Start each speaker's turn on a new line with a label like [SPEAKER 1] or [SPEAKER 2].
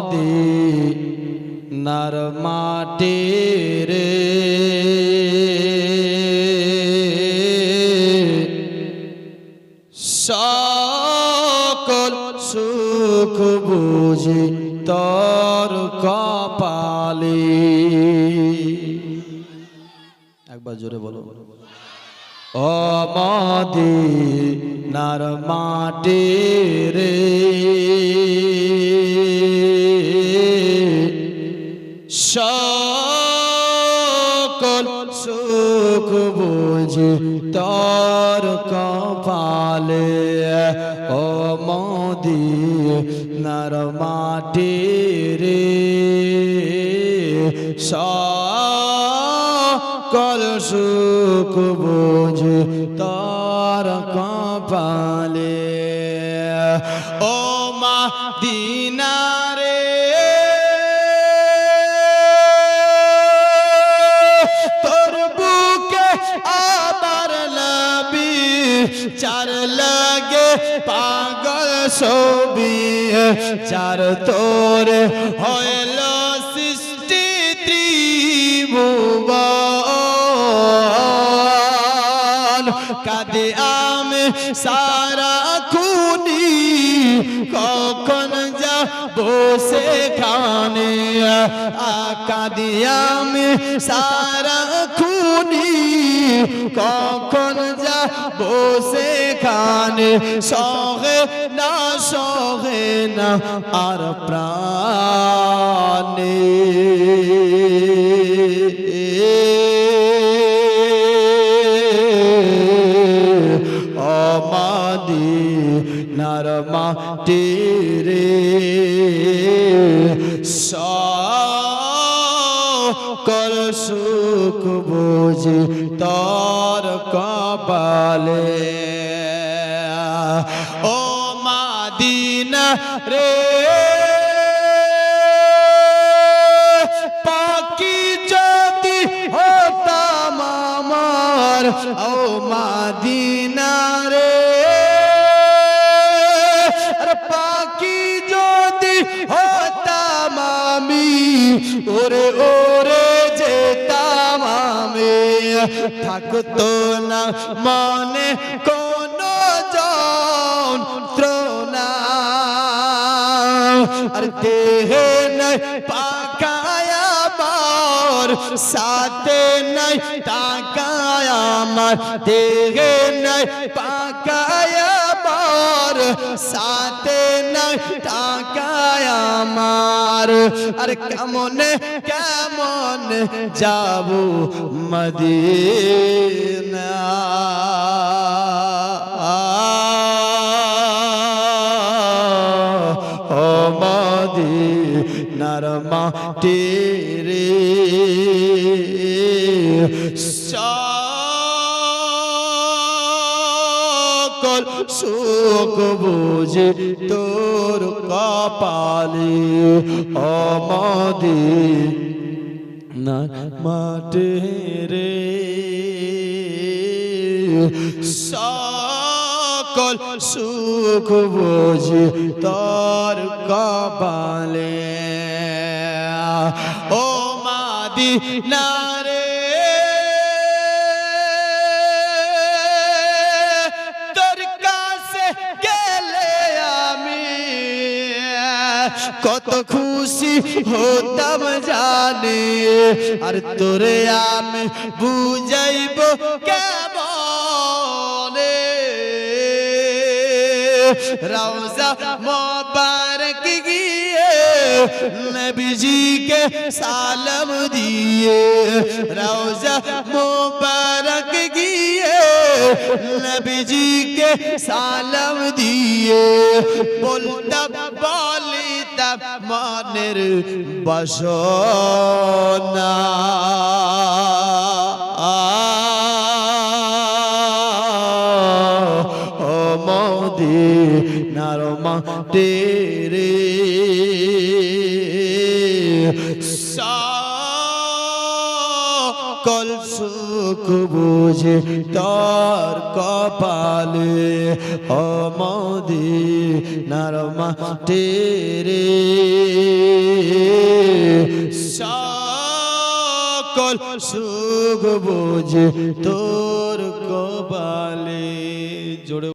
[SPEAKER 1] মদিনার মাটি রে। সকল সুখ বুঝি তর কপালে। একবার জোরে বলো। অমদি নার মাটি রে। বুঝি তর কপালে, ও মদি নার মাটি রে সকল সুখ বুঝি তর কপালে, ও মা দিনারে চার লাগে পাগল ছবি চার তোর হইল সৃষ্টি ত্রিভুবন। কাদে আমি সারা খুনি, কখন যা বসে খানে। আকা দিয়ামি সারা খুনি, কখন যা বসে খানে সহে না সহে না আর প্রাণে। অমাদি নরমা রে সকল সুখ বুঝি তর কপালে। ও মাদিনা রে। পাখি যদি হতাম আমার, ও মাদিনা রে। পাখি যদি হতাম আমি, ওরে আমি থাকতো না। মনে কোন যন্ত্রণা। আর দেহে নাই পাকায় আমার, সাথে নাই, টাকায় আমার। দেহে নাই পাকায় আমার, সাথে নাই, টাকায় আমার। আর কেমন যাব মদিনা? ও মদিনার মাটি বুঝে তোর কপালে অমদি না মাটি রে। সকল সুখ বুঝি তোর কপালে। ও মাদি নারে কত খুশি হতাম জানি আর তোরে আমি বুঝাইব কেমনে? রওজা মোবারক গিয়ে নবীজিকে সালাম দিয়ে। রওজা মোবারক গিয়ে নবীজিকে সালাম দিয়ে। বলতা বলে মনের বাসনা। ও মদি রে তেরে সকল সুখ বুঝে তোর কপালে অমদি নারমা তেরে সকল সুখ বুঝে তোর কপালে জোরে